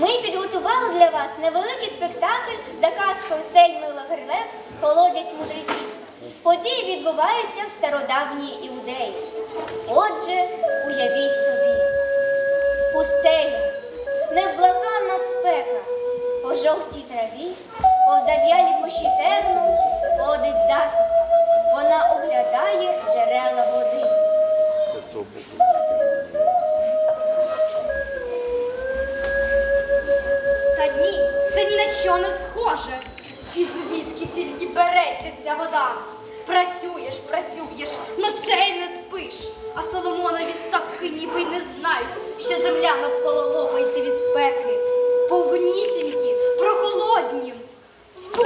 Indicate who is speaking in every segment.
Speaker 1: Ми підготували для вас невеликий спектакль за казкою Сельми Лагерлев Колодязь мудреців. Події відбуваються в стародавній Іудеї. Отже, уявіть собі, пустеля, невблаганна спека, по жовтій траві, по зав'ялій кущі терну ходить засуха. Вона оглядає джерела води.
Speaker 2: Що не схоже. І звідки тільки береться ця вода? Працюєш, працюєш, ночей не спиш. А Соломонові ставки ніби й не знають, що земля навколо лопається від спеки. Повнісінькі, прохолодні. Тьфу!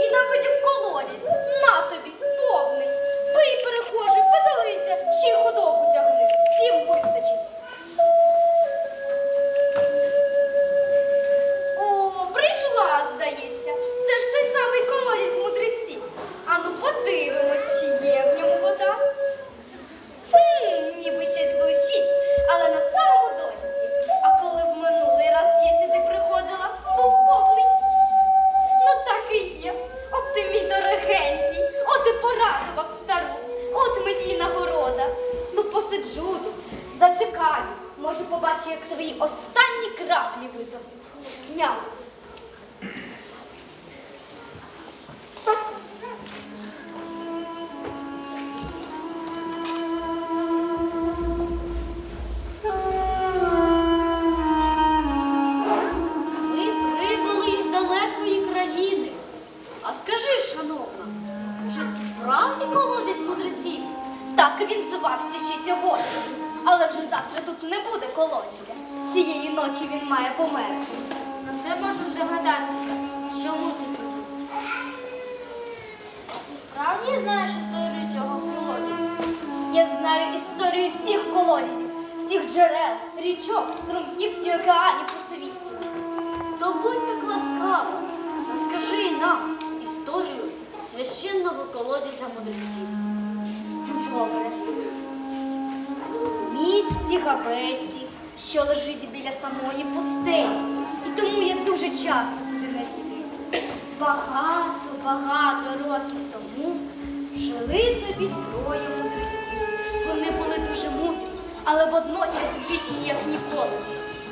Speaker 2: І Давидів колодязь, на тобі, повний. Пий, перехожий, веселися, ще й худобу буде колодязя. Цієї ночі він має померти.
Speaker 3: Це можна здогадатися, що мусить тут.
Speaker 1: Ти справді знаєш історію цього колодязя?
Speaker 2: Я знаю історію всіх колодязів, всіх джерел, річок, струмків і океанів у світі.
Speaker 4: То будь так ласкава, розкажи нам історію священного колодязя мудреців.
Speaker 2: Добре. Габесі, що лежить біля самої пустелі. І тому я дуже часто туди навідуюся. Багато, багато років тому жили собі троє мудреців. Вони були дуже мудрі, але водночас бідні, як ніколи.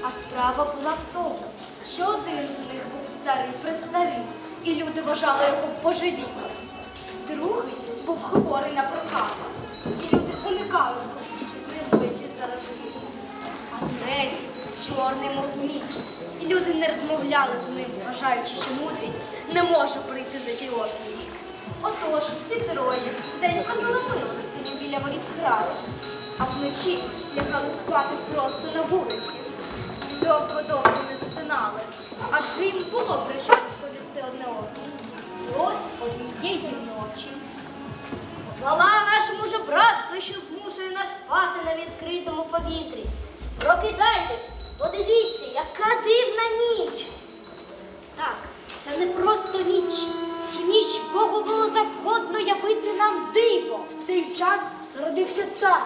Speaker 2: А справа була в тому, що один з них був старий престарий, і люди вважали його божевільним. Другий був хворий на проказу, і люди уникали чорний, мов ніч, і люди не розмовляли з ним, вважаючи, що мудрість не може прийти за ідіотію. Отож, всі троє день прозоломили стіну біля воріт храму, а вночі лягали спати просто на вулиці. Довго-довго не засинали, адже їм було про що розповісти одне одному. І ось однієї ночі.
Speaker 3: Хвала нашому же братству, що змушує нас спати на відкритому повітрі. Прокидайтесь, подивіться, яка дивна ніч. Так, це не просто ніч. Цю ніч Богу було завгодно явити нам диво.
Speaker 5: В цей час народився цар.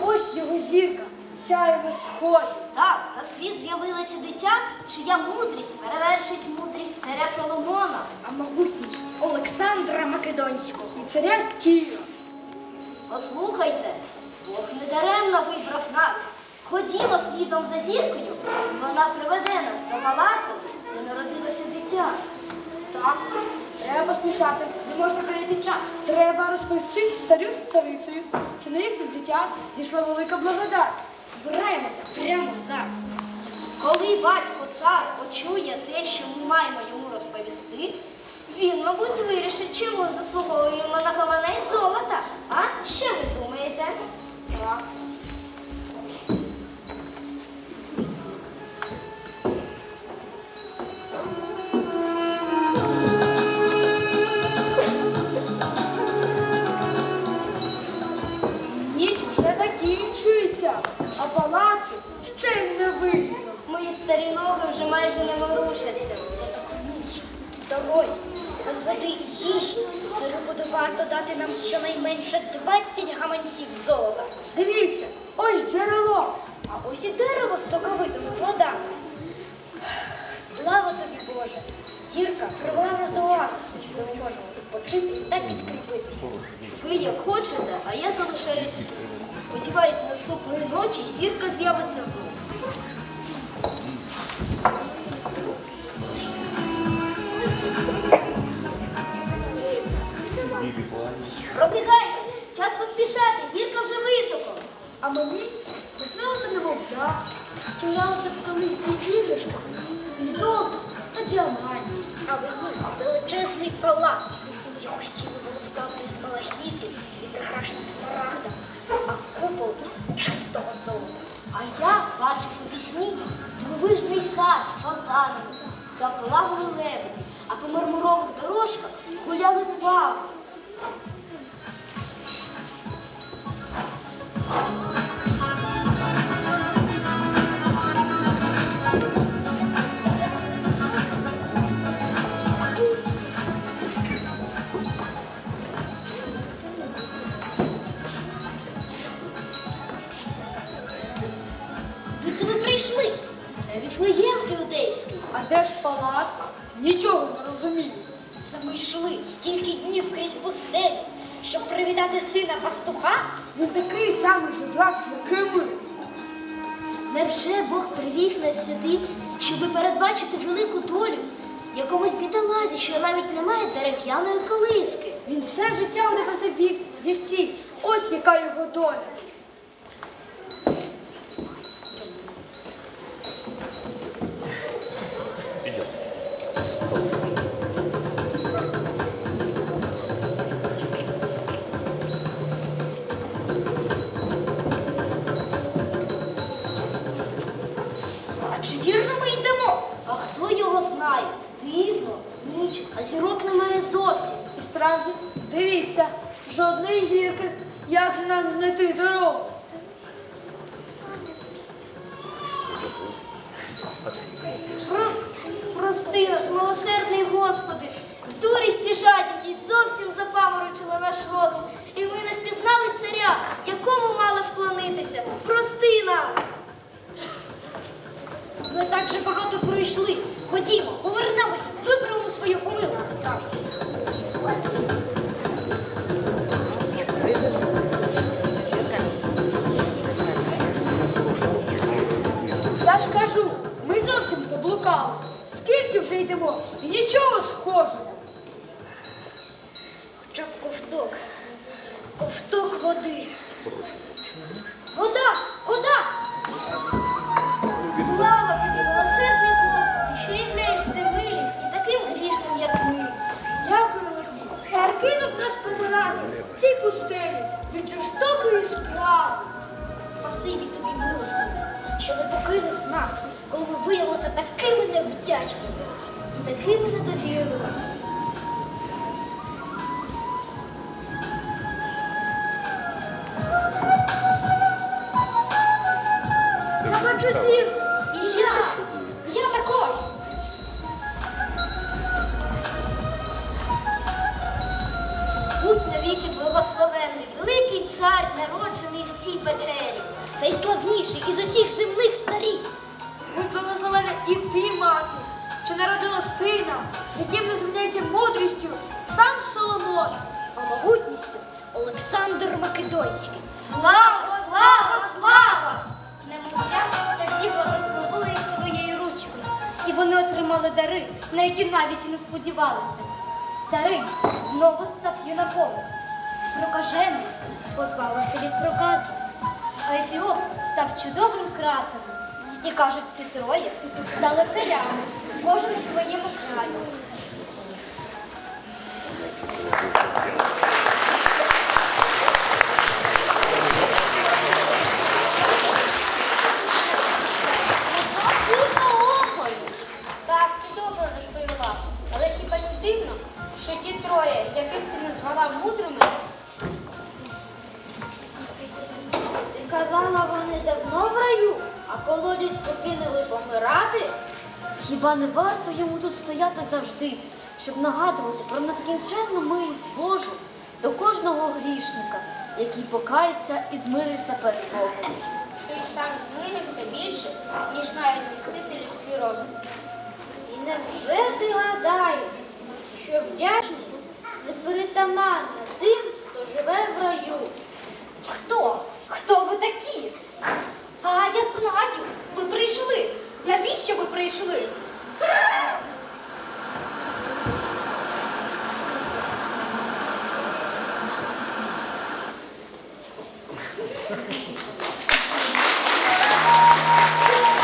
Speaker 5: Ось його зірка, сяє на сході.
Speaker 3: Так, на світ з'явилося дитя, чия мудрість перевершить мудрість царя Соломона.
Speaker 5: А могутність Олександра Македонського і царя Кіра.
Speaker 3: Послухайте, Бог не даремно вибрав нас. Ходімо слідом за зіркою, вона приведе нас до палацу, де народилося дитя.
Speaker 5: Так, треба поспішати, не можна хаяти час. Треба розповісти царю з царицею, що на їхнє дитя зійшла велика благодать. Збираємося прямо зараз.
Speaker 3: Коли батько цар почує те, що ми маємо йому розповісти, він, мабуть, вирішить, чому заслуговуємо на гаманець золота. А що ви думаєте?
Speaker 5: Так. А палацу ще й не видно.
Speaker 3: Мої старі ноги вже майже не ворушаться.
Speaker 6: В дорозі, без води і їжі, царю буде варто дати нам щонайменше 20 гаманців золота.
Speaker 5: Дивіться, ось джерело.
Speaker 6: А ось і дерево з соковитими плодами. Слава тобі, Боже! Зірка привела нас до оазису, де ми можемо відпочити та підкріпитися.
Speaker 3: Ви як хочете, а я залишаюсь тут. Сподіваюсь, наступної ночі зірка з'явиться знову. Прокидайтесь! Час поспішати, зірка вже високо.
Speaker 5: А мені приснилося немовля, що гралося в колисті іграшка і золото та діамантів.
Speaker 6: А мені величезний палац. Його стіни було з малахіту і прикрашені смарагдом, а купол із чистого золота.
Speaker 3: А я бачив у вісні дивовижний сад з фонтанами та плавали лебеді, а по мармурових дорожках гуляли павки.
Speaker 5: Де ж палац? Нічого не розумію.
Speaker 6: Це ми йшли стільки днів крізь пустелю, щоб привітати сина пастуха.
Speaker 5: Він такий самий жебрак, як і ми.
Speaker 3: Невже Бог привів нас сюди, щоб передбачити велику долю якомусь бідолазі, що навіть не має дерев'яної колиски?
Speaker 5: Він все життя в небеса вів, вівці. Ось яка його доля.
Speaker 3: Ніч, а зірок немає зовсім.
Speaker 5: І справді, дивіться, жодної зірки. Як же нам знайти дорогу?
Speaker 3: Про... Прости нас, милосердний Господи, дурість і жадібність зовсім запаморочила наш розум, і ми не впізнали царя, якому мали вклонитися. Прости нас!
Speaker 6: Ми так же багато пройшли. Ходімо,
Speaker 5: кажу, ми зовсім заблукали. Скільки вже йдемо? І нічого схожого.
Speaker 6: Хоча б ковток. Ковток води.
Speaker 3: Вода! Вода! Слава тобі, милосердний Господи, що являєшся милість і таким грішним, як ми.
Speaker 5: Дякую тобі, що кинув нас помирати в цій пустелі від жорстокої справи.
Speaker 6: Спасибі тобі, милостиві, що не покинув нас, коли ми виявилися такими невдячними.
Speaker 3: Такими недовірливими.
Speaker 5: Я бачу зірку.
Speaker 3: І я,
Speaker 6: Я також.
Speaker 3: будь навіки благословенний, великий цар, народжений в цій печері.
Speaker 6: Найславніший із усіх земних царів.
Speaker 5: Будь благословена і ти, мати, що народила сина, яким не зміняється мудрістю сам Соломон.
Speaker 6: А могутністю Олександр Македонський.
Speaker 3: Слава, слава, слава!
Speaker 2: Немовля тоді благословили їх своєю ручкою, і вони отримали дари, на які навіть і не сподівалися. Старий знову став юнаком. Прокажений позбавився від проказу, а Ефіоп став чудовим красеним. І кажуть, всі троє стали царями, кожен у своєму краю.
Speaker 4: Варто йому тут стояти завжди, щоб нагадувати про нескінченну милість Божу до кожного грішника, який покається і змириться перед Богом.
Speaker 2: що й сам змирився більше, ніж навіть містити людський розум.
Speaker 4: І Невже ти гадаєш, що вдячність не перетаманна Thank you.